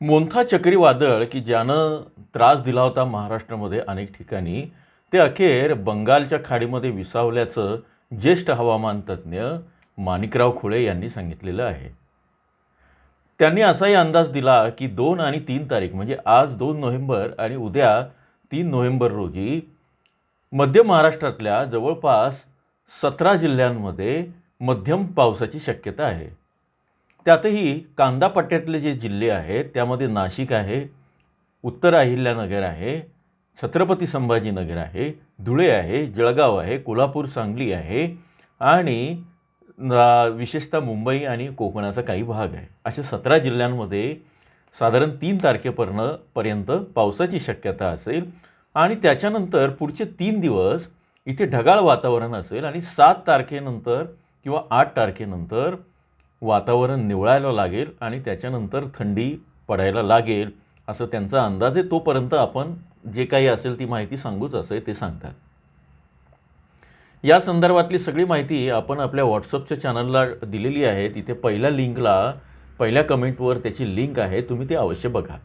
मोंथा चक्रीवादळ की ज्यानं त्रास दिला होता महाराष्ट्रामध्ये अनेक ठिकाणी ते अखेर बंगालच्या खाडीमध्ये विसावल्याचं ज्येष्ठ हवामान तज्ज्ञ माणिकराव खुळे यांनी सांगितलेलं आहे. त्यांनी असाही अंदाज दिला की दोन आणि तीन तारीख म्हणजे आज दोन नोव्हेंबर आणि उद्या तीन नोव्हेंबर रोजी मध्य महाराष्ट्रातल्या जवळपास सतरा जिल्ह्यांमध्ये मध्यम पावसाची शक्यता आहे. त्यातही कांदापट्ट्यातले जे जिल्हे आहेत त्यामध्ये नाशिक आहे उत्तर अहिल्यानगर आहे छत्रपती संभाजीनगर आहे धुळे आहे जळगाव आहे कोल्हापूर सांगली आहे आणि विशेषतः मुंबई आणि कोकणाचा काही भाग आहे. अशा सतरा जिल्ह्यांमध्ये साधारण तीन तारखेपर्यंत पर्यंत पावसाची शक्यता असेल आणि त्याच्यानंतर पुढचे तीन दिवस इथे ढगाळ वातावरण असेल आणि सात तारखेनंतर किंवा आठ तारखेनंतर वातावरण निवळायला लागेल आणि त्याच्यानंतर थंडी पडायला लागेल असं त्यांचा अंदाज आहे. तोपर्यंत आपण जे काही असेल ती माहिती सांगूच असं ते सांगतात. या संदर्भातली सगळी माहिती आपण आपल्या व्हॉट्सअपच्या चॅनलला दिलेली आहे. तिथे पहिल्या लिंकला पहिल्या कमेंटवर त्याची लिंक आहे. तुम्ही ती अवश्य बघा.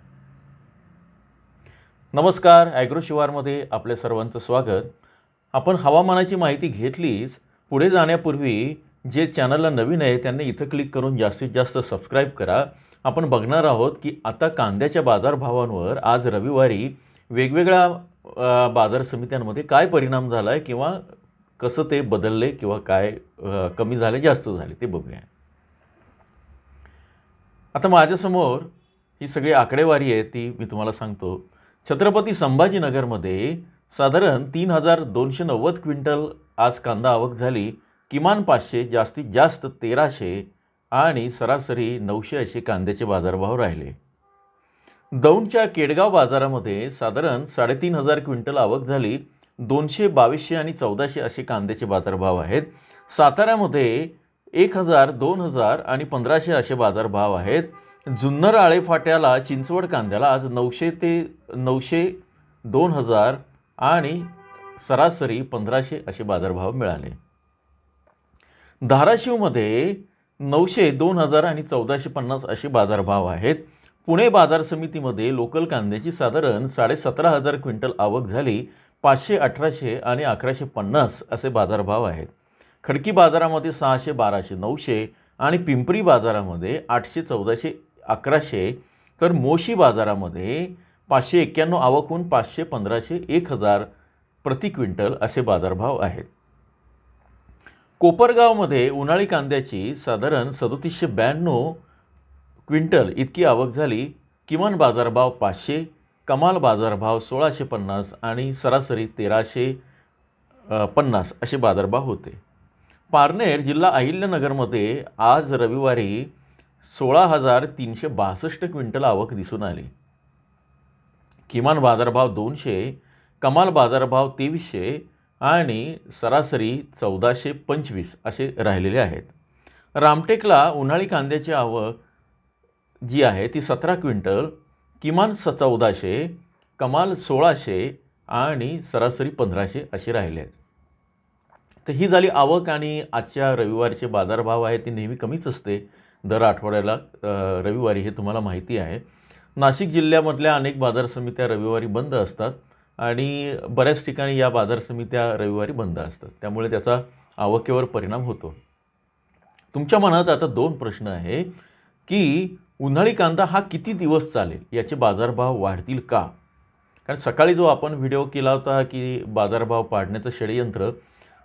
नमस्कार ॲग्रो शिवारमध्ये आपल्या सर्वांचं स्वागत. आपण हवामानाची माहिती घेतलीच. पुढे जाण्यापूर्वी जे चॅनलला नवीन आहे त्यांनी इथं क्लिक करून जास्तीत जास्त सबस्क्राईब करा. आपण बघणार आहोत की आता कांद्याच्या बाजारभावांवर आज रविवारी वेगवेगळ्या बाजार समित्यांमध्ये काय परिणाम झाला आहे किंवा कसं ते बदलले किंवा काय कमी झाले जास्त झाले ते बघूया. आता माझ्यासमोर ही सगळी आकडेवारी आहे ती मी तुम्हाला सांगतो. छत्रपती संभाजीनगरमध्ये साधारण तीन हजार दोनशे नव्वद क्विंटल आज कांदा आवक झाली. किमान पाचशे जास्तीत जास्त तेराशे आणि सरासरी नऊशे असे कांद्याचे बाजारभाव राहिले. दौंडच्या केडगाव बाजारामध्ये साधारण साडेतीन हजार क्विंटल आवक झाली. दोनशे बावीसशे आणि चौदाशे असे कांद्याचे बाजारभाव आहेत. साताऱ्यामध्ये एक हजार दोन हजार आणि पंधराशे असे बाजारभाव आहेत. जुन्नर आळेफाट्याला चिंचवड कांद्याला आज नऊशे ते नऊशे दोन हजार आणि सरासरी पंधराशे असे बाजारभाव मिळाले. धाराशिवमध्ये नऊशे दोन हजार आणि चौदाशे पन्नास असे बाजारभाव आहेत. पुणे बाजार समितीमध्ये लोकल कांद्याची साधारण साडेसतरा हजार क्विंटल आवक झाली पाचशे अठराशे आणि अकराशे पन्नास असे बाजारभाव आहेत. खडकी बाजारामध्ये सहाशे बाराशे नऊशे आणि पिंपरी बाजारामध्ये आठशे चौदाशे अकराशे. तर मोशी बाजारामध्ये पाचशे एक्क्याण्णव आवकहून पाचशे पंधराशे एक हजार प्रति क्विंटल असे बाजारभाव आहेत. कोपरगावमध्ये उन्हाळी कांद्याची साधारण सदोतीसशे ब्याण्णव क्विंटल इतकी आवक झाली. किमान बाजारभाव पाचशे कमाल बाजारभाव सोळाशे पन्नास आणि सरासरी तेराशे पन्नास असे बाजारभाव होते. पारनेर जिल्हा अहिल्यानगरमध्ये आज रविवारी सोळा हजार तीनशे बासष्ट क्विंटल आवक दिसून आली. किमान बाजारभाव दोनशे कमाल बाजारभाव तेवीसशे आणि सरासरी चौदाशे पंचवीस असे राहिलेले आहेत. रामटेकला उन्हाळी कांद्याची आवक जी आहे ती सतरा क्विंटल किमान स चौदाशे कमाल सोळाशे आणि सरासरी पंधराशे असे राहिले आहेत. तर ही झाली आवक आणि आजच्या रविवारचे बाजारभाव आहे ती नेहमी कमीच असते. दर आठवड्याला रविवारी हे तुम्हाला माहिती आहे. नाशिक जिल्ह्यामधल्या अनेक बाजार समित्या रविवारी बंद असतात. आणि बऱ्याच ठिकाणी या बाजार समित्या रविवारी बंद असतात. त्यामुळे त्याचा आवकेवर परिणाम होतो. तुमच्या मनात आता दोन प्रश्न आहे की उन्हाळी कांदा हा किती दिवस चालेल? याचे बाजारभाव वाढतील का? कारण सकाळी जो आपण व्हिडिओ केला होता की बाजारभाव पाडण्याचं षडयंत्र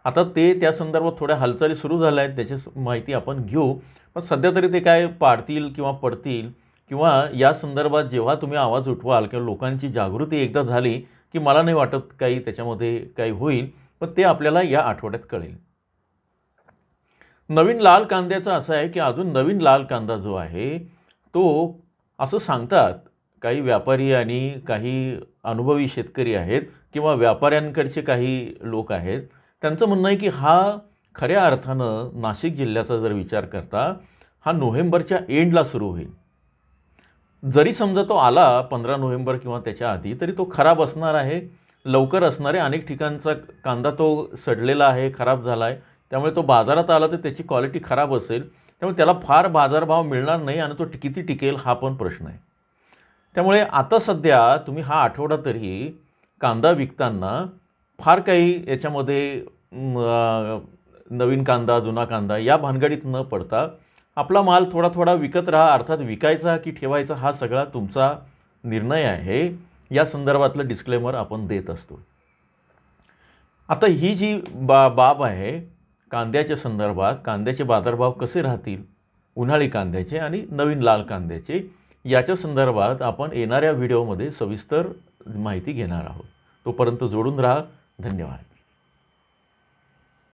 आता ते त्या संदर्भात थोड्या हालचाली सुरू झाल्या आहेत त्याची माहिती आपण घेऊ. पण सध्या तरी ते काय पाडतील किंवा पडतील किंवा या संदर्भात जेव्हा तुम्ही आवाज उठवाल किंवा लोकांची जागृती एकदा झाली की मला नाही वाटत काही त्याच्यामध्ये काही होईल पण ते आपल्याला या आठवड्यात कळेल. नवीन लाल कांद्याचं असं आहे की अजून नवीन लाल कांदा जो आहे तो असं सांगतात काही व्यापारी आणि काही अनुभवी शेतकरी आहेत किंवा व्यापाऱ्यांकडचे काही लोक आहेत त्यांचं म्हणणं आहे की हा खऱ्या अर्थानं नाशिक जिल्ह्याचा जर विचार करता हा नोव्हेंबरच्या एंडला सुरू होईल. जरी समजा तो आला पंधरा नोव्हेंबर किंवा त्याच्या आधी तरी तो खराब असणार आहे. लवकर असणारे अनेक ठिकाणचा कांदा तो सडलेला आहे खराब झाला आहे त्यामुळे तो बाजारात आला तर त्याची क्वालिटी खराब असेल. त्यामुळे त्याला फार बाजारभाव मिळणार नाही आणि तो किती टिकेल हा पण प्रश्न आहे. त्यामुळे आता सध्या तुम्ही हा आठवडा तरी कांदा विकताना फार काही याच्यामध्ये नवीन कांदा जुना कांदा या भानगडीत न पडता आपला माल थोडा थोडा विकत राहा अर्थात विकायचा की ठेवायचा हा सगळा तुमचा निर्णय आहे. या संदर्भातलं डिस्क्लेमर आपण देत असतो. आता ही जी बा बाब आहे कांद्याच्या संदर्भात कांद्याचे बाजारभाव कसे राहतील उन्हाळी कांद्याचे आणि नवीन लाल कांद्याचे याच्या संदर्भात आपण येणाऱ्या व्हिडिओमध्ये सविस्तर माहिती घेणार आहोत. तोपर्यंत जोडून राहा. धन्यवाद.